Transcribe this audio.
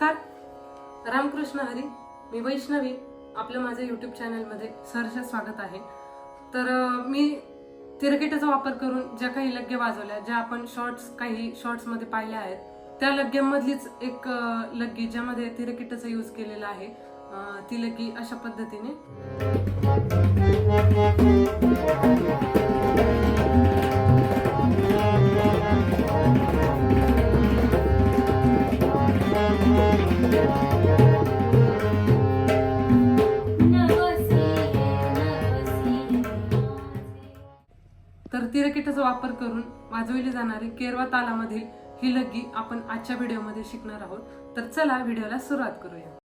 नमस्कार. रामकृष्ण हरी. मी वैष्णवी. आपलं माझं यूट्यूब चॅनलमध्ये सहर्ष स्वागत आहे. तर मी तिरकेटाचा वापर करून ज्या काही लग्गे वाजवल्या ज्या आपण शॉर्ट्स काही शॉर्ट्समध्ये पाहिल्या आहेत त्या लग्ग्यांमधलीच एक लग्गी ज्यामध्ये तिरकेटाचा यूज केलेला आहे ती लग्गी अशा पद्धतीने. तर तिरकेटाचा वापर करून वाजवली जाणारी केरवा तालामधील ही लग्गी आपण आजच्या व्हिडिओमध्ये शिकणार आहोत. तर चला व्हिडिओला सुरुवात करूया.